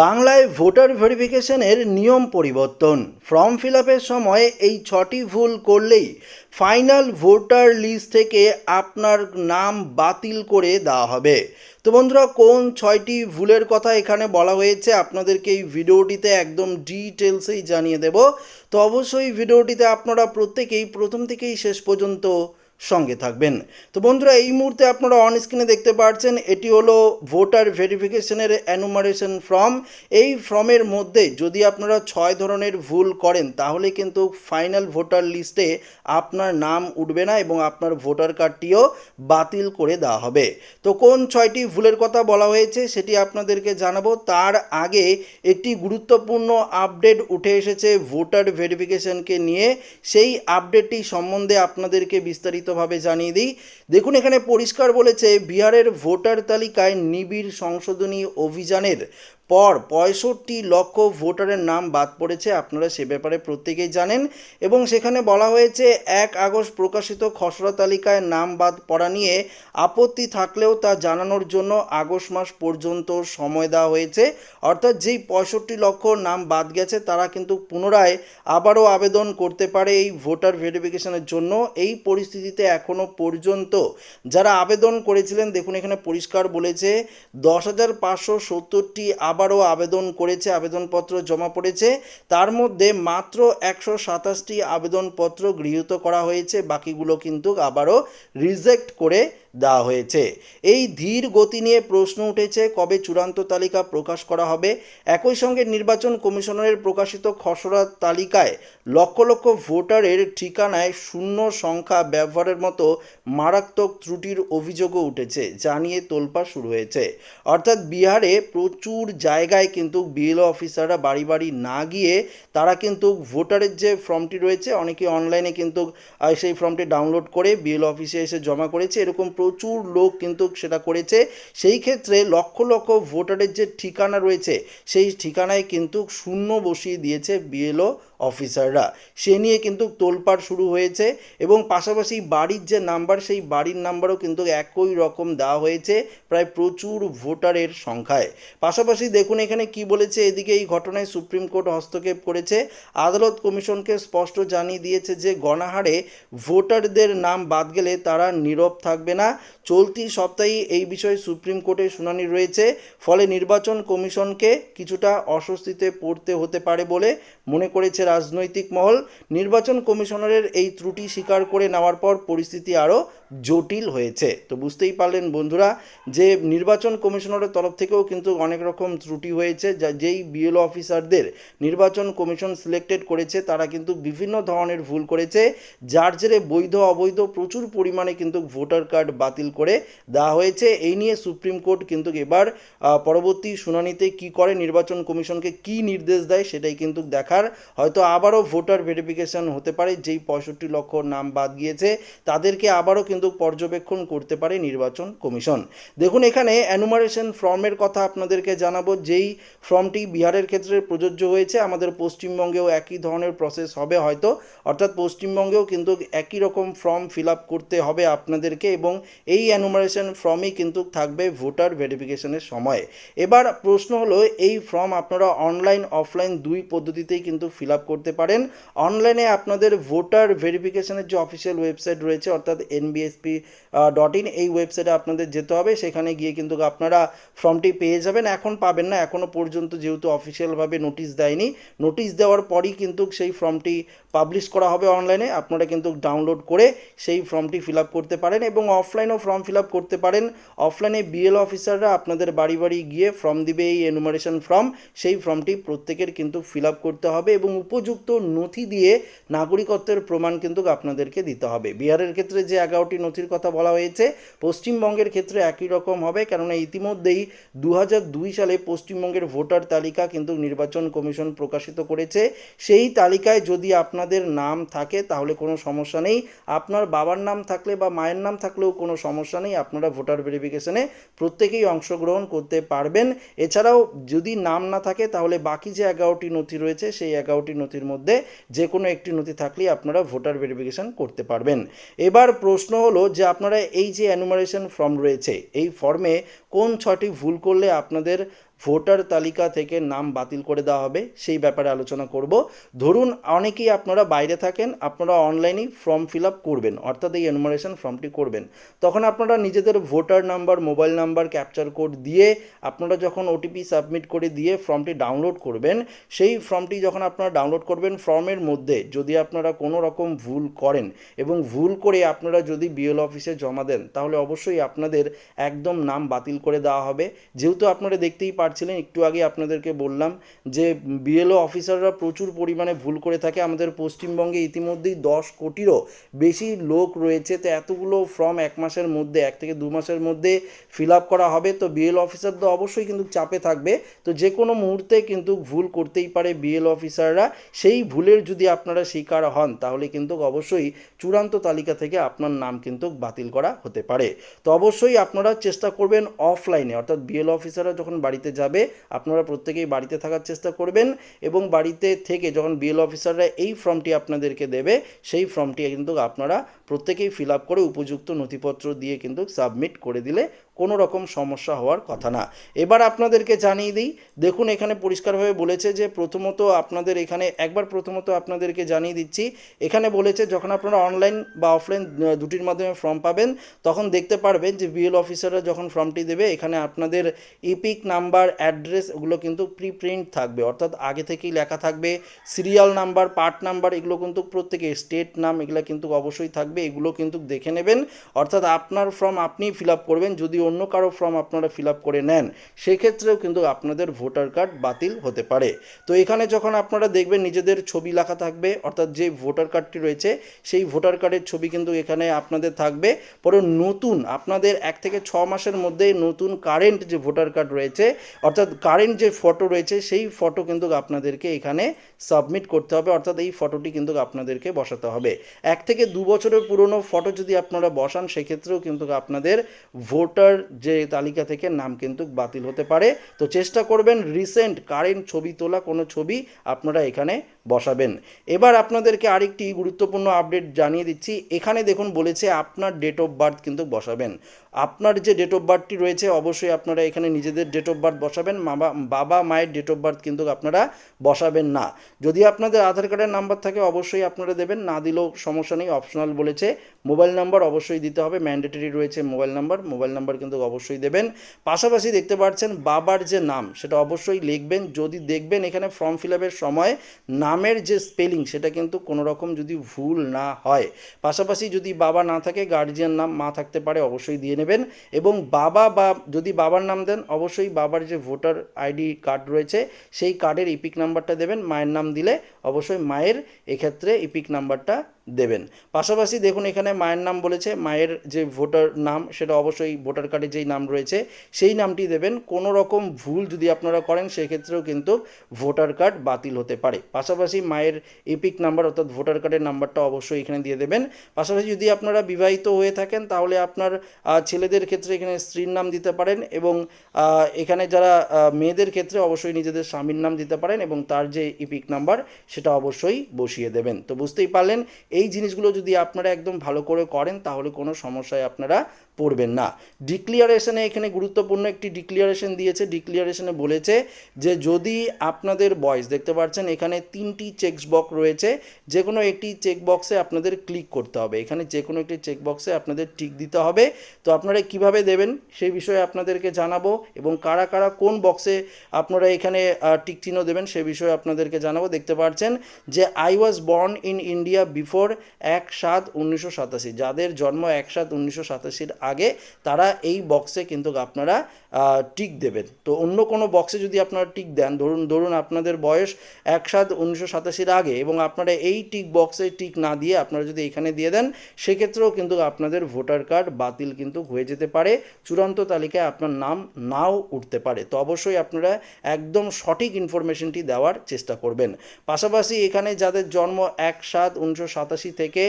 বাংলায় ভোটার ভেরিফিকেশনের নিয়ম পরিবর্তন। ফর্ম ফিল সময় এই ছটি ভুল করলেই ফাইনাল ভোটার লিস্ট থেকে আপনার নাম বাতিল করে দেওয়া হবে। তো বন্ধুরা, কোন ছয়টি ভুলের কথা এখানে বলা হয়েছে আপনাদেরকে এই ভিডিওটিতে একদম ডিটেলসেই জানিয়ে দেব। তো অবশ্যই ভিডিওটিতে আপনারা প্রত্যেকেই প্রথম থেকেই শেষ পর্যন্ত সঙ্গে থাকবেন। তো বন্ধুরা, এই মুহূর্তে আপনারা অন স্ক্রিনে দেখতে পাচ্ছেন এটি হলো ভোটার ভেরিফিকেশনের অ্যানুমারেশন ফর্ম এই ফর্মের মধ্যে যদি আপনারা ছয় ধরনের ভুল করেন, তাহলে কিন্তু ফাইনাল ভোটার লিস্টে আপনার নাম উঠবে না এবং আপনার ভোটার কার্ডটিও বাতিল করে দেওয়া হবে। তো কোন ছয়টি ভুলের কথা বলা হয়েছে সেটি আপনাদেরকে জানাব। তার আগে একটি গুরুত্বপূর্ণ আপডেট উঠে এসেছে ভোটার ভেরিফিকেশনকে নিয়ে। সেই আপডেটটি সম্বন্ধে আপনাদেরকে বিস্তারিতভাবে জানিয়ে দিই। দেখুন এখানে পরিষ্কার বলেছে বিহারের ভোটার তালিকায় নিবিড় সংশোধনী অভিযানের পর পঁয়ষট্টি লক্ষ ভোটারের নাম বাদ পড়েছে, আপনারা সে ব্যাপারে প্রত্যেকেই জানেন। এবং সেখানে বলা হয়েছে, এক আগস্ট প্রকাশিত খসড়া তালিকায় নাম বাদ পড়া নিয়ে আপত্তি থাকলেও তা জানানোর জন্য আগস্ট মাস পর্যন্ত সময় দেওয়া হয়েছে। অর্থাৎ যেই পঁয়ষট্টি লক্ষ নাম বাদ গেছে, তারা কিন্তু পুনরায় আবারও আবেদন করতে পারে এই ভোটার ভেরিফিকেশনের জন্য। এই পরিস্থিতিতে এখনও পর্যন্ত যারা আবেদন করেছিলেন, দেখুন এখানে পরিষ্কার বলেছে, দশ হাজার পাঁচশো সত্তরটি আবারও আবেদন করেছে, আবেদনপত্র জমা পড়েছে। তার মধ্যে মাত্র একশো সাতাশটি আবেদনপত্র গৃহীত করা হয়েছে। বাকিগুলো কিন্তু আবারও রিজেক্ট করে দেওয়া হয়েছে। এই ধীর গতি নিয়ে প্রশ্ন উঠেছে, কবে চূড়ান্ত তালিকা প্রকাশ করা হবে? একই সঙ্গে নির্বাচন কমিশনারের প্রকাশিত খসড়া তালিকায় লক্ষ লক্ষ ভোটারের ঠিকানায় শূন্য সংখ্যা ব্যবহারের মতো মারাত্মক ত্রুটির অভিযোগও উঠেছে, যা নিয়ে তোলপা শুরু হয়েছে। অর্থাৎ বিহারে প্রচুর জায়গায় কিন্তু বিএলও অফিসাররা বাড়ি বাড়ি না গিয়ে তারা কিন্তু ভোটারের যে ফর্মটি রয়েছে, অনেকে অনলাইনে কিন্তু সেই ফর্মটি ডাউনলোড করে বিএলও অফিসে এসে জমা করেছে। এরকম প্রচুর লোক কিন্তু সেটা করেছে। সেই ক্ষেত্রে লক্ষ লক্ষ ভোটারের যে ঠিকানা রয়েছে, সেই ঠিকানায় কিন্তু শূন্য বসিয়ে দিয়েছে বিএলও অফিসাররা সে নিয়ে কিন্তু তোলপাড় শুরু হয়েছে এবং পাশাপাশি বাড়ির যে নাম্বার, সেই বাড়ির নাম্বারও কিন্তু একই রকম দেওয়া হয়েছে প্রায় প্রচুর ভোটারের সংখ্যায়। পাশাপাশি দেখুন এখানে কি বলেছে, এদিকে এই ঘটনায় সুপ্রিম কোর্ট হস্তক্ষেপ করেছে। আদালত কমিশনকে স্পষ্ট জানিয়ে দিয়েছে যে, গণহারে ভোটারদের নাম বাদ গেলে তারা নীরব থাকবে না। চলতি সপ্তাহে এই বিষয়ে সুপ্রিম কোর্টে শুনানি রয়েছে। ফলে নির্বাচন কমিশনকে কিছুটা অস্বস্তিতে পড়তে হতে পারে বলে মনে করেছে রাজনৈতিক মহল নির্বাচন কমিশনারের এই ত্রুটি স্বীকার করে নেওয়ার পর পরিস্থিতি আরও জটিল হয়েছে। তো বুঝতেই পারলেন বন্ধুরা যে নির্বাচন কমিশনারের তরফ থেকেও কিন্তু অনেক রকম ত্রুটি হয়েছে। যা, যেই বিএলও অফিসারদের নির্বাচন কমিশন সিলেক্টেড করেছে, তারা কিন্তু বিভিন্ন ধরনের ভুল করেছে। যার জেরে বৈধ, অবৈধ প্রচুর পরিমাণে কিন্তু ভোটার কার্ড বাতিল করে দেওয়া হয়েছে। এই নিয়ে সুপ্রিম কোর্ট কিন্তু এবার পরবর্তী শুনানিতে কি করে নির্বাচন কমিশনকে কি নির্দেশ দেয় সেটাই কিন্তু দেখার। হয়তো আবারও ভোটার ভেরিফিকেশন হতে পারে, যেই পঁয়ষট্টি লক্ষ নাম বাদ গিয়েছে, তাদেরকে আবারও কিন্তু পর্যবেক্ষণ করতে পারে নির্বাচন কমিশন। দেখুন, এখানে অ্যানুমারেশন ফর্মের কথা আপনাদেরকে জানাব। যেই ফর্মটি বিহারের ক্ষেত্রে প্রযোজ্য হয়েছে, আমাদের পশ্চিমবঙ্গেও একই ধরনের প্রসেস হবে হয়তো। অর্থাৎ পশ্চিমবঙ্গেও কিন্তু একই রকম ফর্ম ফিল আপ করতে হবে আপনাদেরকে এবং এই অ্যানুমারেশন ফর্মই কিন্তু থাকবে ভোটার ভেরিফিকেশনের সময়। এবার প্রশ্ন হলো, এই ফর্ম আপনারা অনলাইন অফলাইন দুই পদ্ধতিতেই কিন্তু ফিল আপ করতে পারেন। অনলাইনে আপনাদের ভোটার ভেরিফিকেশনের যে অফিসিয়াল ওয়েবসাইট রয়েছে, অর্থাৎ এনবিএসপি ডট ইন এই ওয়েবসাইটে আপনাদের যেতে হবে। সেখানে গিয়ে কিন্তু আপনারা ফর্মটি পেয়ে যাবেন। এখন পাবেন না এখনও পর্যন্ত যেহেতু অফিসিয়ালভাবে নোটিশ দেয়নি। নোটিশ দেওয়ার পরই কিন্তু সেই ফর্মটি পাবলিশ করা হবে অনলাইনে আপনারা কিন্তু ডাউনলোড করে সেই ফর্মটি ফিল আপ করতে পারেন এবং অফলাইনেও ফর্ম ফিল আপ করতে পারেন। অফলাইনে বিএল অফিসাররা আপনাদের বাড়ি বাড়ি গিয়ে ফর্ম দিবে এই এনুমারেশন ফর্ম সেই ফর্মটি প্রত্যেকের কিন্তু ফিল আপ করতে হবে এবং উপযুক্ত নথি দিয়ে নাগরিকত্বের প্রমাণ কিন্তু আপনাদেরকে দিতে হবে। বিহারের ক্ষেত্রে যে এগারোটি নথির কথা বলা হয়েছে। পশ্চিমবঙ্গের ক্ষেত্রে একই রকম হবে, কেননা ইতিমধ্যেই দু সালে পশ্চিমবঙ্গের ভোটার তালিকা কিন্তু নির্বাচন কমিশন প্রকাশিত করেছে। সেই তালিকায় যদি আপনাদের নাম থাকে, তাহলে কোনো সমস্যা নেই। আপনার বাবার নাম থাকলে বা মায়ের নাম থাকলেও কোনো সমস্যা নেই, আপনারা ভোটার ভেরিফিকেশনে প্রত্যেকেই অংশগ্রহণ করতে পারবেন। এছাড়াও যদি নাম না থাকে, তাহলে বাকি যে এগারোটি নথি রয়েছে, সেই এগারোটি নথির মধ্যে যে কোনো একটি নথি থাকলেই আপনারা ভোটার ভেরিফিকেশন করতে পারবেন। এবার প্রশ্ন হলো যে আপনারা এই যে অ্যানুমারেশন ফর্ম রয়েছে, এই ফর্মে কোন ছটি ভুল করলে আপনাদের ভোটার তালিকা থেকে নাম বাতিল করে দেওয়া হবে, সেই ব্যাপারে আলোচনা করব। ধরুন অনেকেই আপনারা বাইরে থাকেন, আপনারা অনলাইনেই ফর্ম ফিল আপ করবেন, অর্থাৎ এই এনুমারেশন ফর্মটি করবেন। তখন আপনারা নিজেদের voter number, mobile number captcha code দিয়ে আপনারা যখন ওটিপি সাবমিট করে দিয়ে ফর্মটি ডাউনলোড করবেন, সেই ফর্মটি যখন আপনারা ডাউনলোড করবেন, ফর্মের মধ্যে যদি আপনারা কোনো রকম ভুল করেন এবং ভুল করে আপনারা যদি বিএল অফিসে জমা দেন, তাহলে অবশ্যই আপনাদের একদম নাম বাতিল করে দেওয়া হবে। যেহেতু আপনারা দেখতেই পারছিলেন একটু আগে আপনাদেরকে বললাম যে বিএলও অফিসাররা প্রচুর পরিমাণে ভুল করে থাকে। আমাদের পশ্চিমবঙ্গে ইতিমধ্যেই দশ কোটিরও বেশি লোক রয়েছে। তো এতগুলো ফর্ম এক মাসের মধ্যে, এক থেকে দু মাসের মধ্যে ফিল আপ করা হবে। তো বিএল অফিসার তো অবশ্যই কিন্তু চাপে থাকবে। তো যে কোনো মুহূর্তে কিন্তু ভুল করতেই পারে বিএল অফিসাররা সেই ভুলের যদি আপনারা শিকার হন, তাহলে কিন্তু অবশ্যই চূড়ান্ত তালিকা থেকে আপনার নাম কিন্তু বাতিল করা হতে পারে। তো অবশ্যই আপনারা চেষ্টা করবেন অফলাইনে অর্থাৎ বিএল অফিসাররা যখন বাড়িতে যাবে, আপনারা প্রত্যেকেই বাড়িতে থাকার চেষ্টা করবেন এবং বাড়িতে থেকে যখন বিএল অফিসাররা এই ফর্মটি আপনাদেরকে দেবে, সেই ফর্মটি কিন্তু আপনারা প্রত্যেকেই ফিল আপ করে উপযুক্ত নথিপত্র দিয়ে কিন্তু সাবমিট করে দিলে কোনো রকম সমস্যা হওয়ার কথা না। এবার আপনাদেরকে জানিয়ে দিই, দেখুন এখানে পরিষ্কারভাবে বলেছে যে প্রথমত আপনাদের এখানে, একবার প্রথমত আপনাদেরকে জানিয়ে দিচ্ছি, এখানে বলেছে যখন আপনারা অনলাইন বা অফলাইন দুটির মাধ্যমে ফর্ম পাবেন, তখন দেখতে পারবেন যে বিএল অফিসাররা যখন ফর্মটি দেবে, এখানে আপনাদের ইপিক নাম্বার অ্যাড্রেস ওগুলো কিন্তু প্রি প্রিন্ট থাকবে। অর্থাৎ আগে থেকেই লেখা থাকবে সিরিয়াল নাম্বার পার্ট নাম্বার এগুলো কিন্তু প্রত্যেকে স্টেট নাম এগুলো কিন্তু অবশ্যই থাকবে, এগুলো কিন্তু দেখে নেবেন। অর্থাৎ আপনার ফর্ম আপনিই ফিল আপ করবেন, যদি অন্য কারও ফর্ম আপনারা ফিল আপ করে নেন, সেক্ষেত্রেও কিন্তু আপনাদের ভোটার কার্ড বাতিল হতে পারে। তো এখানে যখন আপনারা দেখবেন নিজেদের ছবি লেখা থাকবে, অর্থাৎ যে ভোটার কার্ডটি রয়েছে, সেই ভোটার কার্ডের ছবি কিন্তু এখানে আপনাদের থাকবে। পরে নতুন, আপনাদের এক থেকে ছ মাসের মধ্যে নতুন কারেন্ট যে ভোটার কার্ড রয়েছে, অর্থাৎ কারেন্ট যে ফটো রয়েছে, সেই ফটো কিন্তু আপনাদেরকে এখানে সাবমিট করতে হবে, অর্থাৎ এই ফটোটি কিন্তু আপনাদেরকে বসাতে হবে। এক থেকে দু বছরের পুরনো ফটো যদি আপনারা বসান, সেক্ষেত্রেও কিন্তু আপনাদের ভোটার যে তালিকা থেকে নাম কিন্তু বাতিল হতে পারে। তো চেষ্টা করবেন রিসেন্ট কারেন্ট ছবি তোলা, কোনো ছবি আপনারা এখানে বসাবেন। এবার আপনাদেরকে আরেকটি গুরুত্বপূর্ণ আপডেট জানিয়ে দিচ্ছি। এখানে দেখুন বলেছে আপনার ডেট অফ বার্থ কিন্তু বসাবেন। আপনার যে ডেট অফ বার্থটি রয়েছে, অবশ্যই আপনারা এখানে নিজেদের ডেট অফ বার্থ বসাবেন। বাবা বাবা, মায়ের ডেট অফ বার্থ কিন্তু আপনারা বসাবেন না। যদি আপনাদের আধার কার্ডের নাম্বার থাকে, অবশ্যই আপনারা দেবেন। না দিলেও সমস্যা নেই অপশনাল বলেছে। মোবাইল নাম্বার অবশ্যই দিতে হবে। ম্যান্ডেটরি রয়েছে মোবাইল নাম্বার মোবাইল নাম্বার কিন্তু অবশ্যই দেবেন। পাশাপাশি দেখতে পাচ্ছেন বাবার যে নাম, সেটা অবশ্যই লিখবেন। যদি দেখবেন এখানে ফর্ম ফিল আপের সময় নামের যে স্পেলিং সেটা কিন্তু কোনো রকম যদি ভুল না হয়, পাশাপাশি যদি বাবা না থাকে গার্জিয়ান নাম মা থাকতে পারে, অবশ্যই দিয়ে নেবেন। এবং বাবা বা যদি বাবার নাম দেন, অবশ্যই বাবার যে ভোটার আইডি কার্ড রয়েছে, সেই কার্ডের ইপিক নাম্বারটা দেবেন। মায়ের নাম দিলে অবশ্যই মায়ের এক্ষেত্রে ইপিক নাম্বারটা দেবেন। পাশাপাশি দেখুন এখানে মায়ের নাম বলেছে, মায়ের যে ভোটার নাম, সেটা অবশ্যই ভোটার কার্ডে যেই নাম রয়েছে, সেই নামটি দেবেন। কোনো রকম ভুল যদি আপনারা করেন, সেক্ষেত্রেও কিন্তু ভোটার কার্ড বাতিল হতে পারে। পাশাপাশি মায়ের এপিক নাম্বার অর্থাৎ ভোটার কার্ডের নাম্বারটা অবশ্যই এখানে দিয়ে দেবেন। পাশাপাশি যদি আপনারা বিবাহিত হয়ে থাকেন, তাহলে আপনার ছেলেদের ক্ষেত্রে এখানে স্ত্রীর নাম দিতে পারেন এবং এখানে যারা মেয়েদের ক্ষেত্রে অবশ্যই নিজেদের স্বামীর নাম দিতে পারেন এবং তার যে ইপিক নাম্বার, সেটা অবশ্যই বসিয়ে দেবেন। তো বুঝতেই পারলেন, এই জিনিসগুলো যদি আপনারা একদম ভালো করে করেন, তাহলে কোনো সমস্যায় আপনারা পড়বেন না। ডিক্লিয়ারেশনে এখানে গুরুত্বপূর্ণ একটি ডিক্লিয়ারেশন দিয়েছে। ডিক্লিয়ারেশনে বলেছে যে, যদি আপনাদের বয়স দেখতে পাচ্ছেন, এখানে তিনটি চেকস বক্স রয়েছে। যে কোনো একটি চেকবক্সে আপনাদের ক্লিক করতে হবে। এখানে যে কোনো একটি চেকবক্সে আপনাদের টিক দিতে হবে। তো আপনারা কীভাবে দেবেন সেই বিষয়ে আপনাদেরকে জানাব এবং কারা কারা কোন বক্সে আপনারা এখানে টিক চিহ্ন দেবেন সে বিষয়ে আপনাদেরকে জানাব। দেখতে পাচ্ছেন যে I was born in India before এক সাত উনিশশো সাতাশি। যাদের জন্ম এক সাত উনিশশো সাতাশির আগে তারা এই বক্সে কিন্তু আপনারা টিক দেবেন। তো অন্য কোনো বক্সে যদি আপনারা টিক দেন, ধরুন ধরুন আপনাদের বয়স এক সাত উনিশশো সাতাশির আগে এবং আপনারা এই টিক বক্সে টিক না দিয়ে আপনারা যদি এখানে দিয়ে দেন, সেক্ষেত্রেও কিন্তু আপনাদের ভোটার কার্ড বাতিল কিন্তু হয়ে যেতে পারে। চূড়ান্ত তালিকায় আপনার নাম নাও উঠতে পারে। তো অবশ্যই আপনারা একদম সঠিক ইনফরমেশনটি দেওয়ার চেষ্টা করবেন। পাশাপাশি এখানে যাদের জন্ম এক সাত উনিশশো সাতাশি থেকে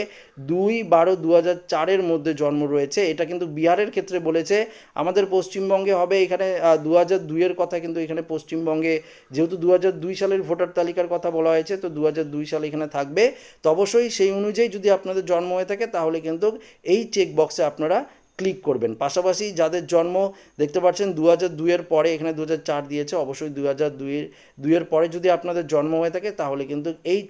দুই বারো দু হাজার চারের মধ্যে জন্ম রয়েছে, এটা কিন্তু বিহারের ক্ষেত্রে বলেছে, আমাদের পশ্চিমবঙ্গে হবে এখানে দু হাজার দুইয়ের কথা কিন্তু এখানে পশ্চিমবঙ্গে, যেহেতু দু হাজার দুই সালের ভোটার তালিকার কথা বলা হয়েছে, তো দু হাজার দুই সাল এখানে থাকবে। তো অবশ্যই সেই অনুযায়ী যদি আপনাদের জন্ম হয়ে থাকে, তাহলে কিন্তু এই চেক বক্সে আপনারা ক্লিক করবেন। পাশাপাশি যাদের জন্ম, দেখতে পাচ্ছেন দু হাজার দুইয়ের পরে, এখানে দু হাজার চার দিয়েছে, অবশ্যই দু হাজার দুইয়ের দুইয়ের পরে যদি আপনাদের জন্ম হয়ে থাকে, তাহলে কিন্তু এই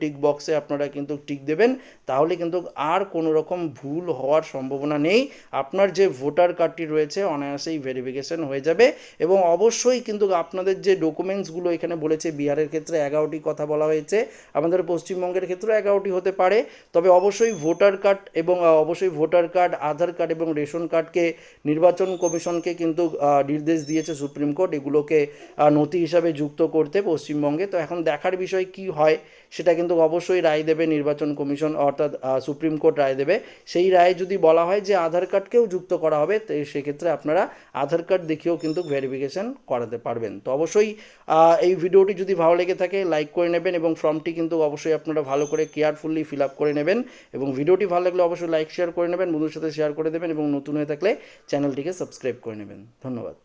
টিক বক্সে আপনারা কিন্তু টিক দেবেন। তাহলে কিন্তু আর কোনো রকম ভুল হওয়ার সম্ভাবনা নেই। আপনার যে ভোটার কার্ডটি রয়েছে, অনায়াসেই ভেরিফিকেশন হয়ে যাবে এবং অবশ্যই কিন্তু আপনাদের যে ডকুমেন্টসগুলো এখানে বলেছে, বিহারের ক্ষেত্রে এগারোটি কথা বলা হয়েছে, আমাদের পশ্চিমবঙ্গের ক্ষেত্রেও এগারোটি হতে পারে। তবে অবশ্যই ভোটার কার্ড এবং অবশ্যই ভোটার কার্ড আধার কার্ড এবং রেশন কার্ডকে নির্বাচন কমিশনকে কিন্তু নির্দেশ দিয়েছে সুপ্রিম কোর্ট। এগুলোকে নথি হিসাবে যুক্ত করতে পশ্চিমবঙ্গে। তো এখন দেখার বিষয় কি হয় সেটা কিন্তু অবশ্যই রায় দেবে নির্বাচন কমিশন, অর্থাৎ সুপ্রিম কোর্ট রায় দেবে। সেই রায়ে যদি বলা হয় যে আধার কার্ডকেও যুক্ত করা হবে, তো সেক্ষেত্রে আপনারা আধার কার্ড দেখিয়েও কিন্তু ভেরিফিকেশন করাতে পারবেন। তো অবশ্যই এই ভিডিওটি যদি ভালো লেগে থাকে লাইক করে নেবেন এবং ফর্মটি কিন্তু অবশ্যই আপনারা ভালো করে কেয়ারফুলি ফিল আপ করে নেবেন। এবং ভিডিওটি ভালো লাগলে অবশ্যই লাইক শেয়ার করে নেবেন বন্ধুর সাথে শেয়ার করে দেবেন এবং নতুন হয়ে থাকলে চ্যানেলটিকে সাবস্ক্রাইব করে নেবেন। ধন্যবাদ।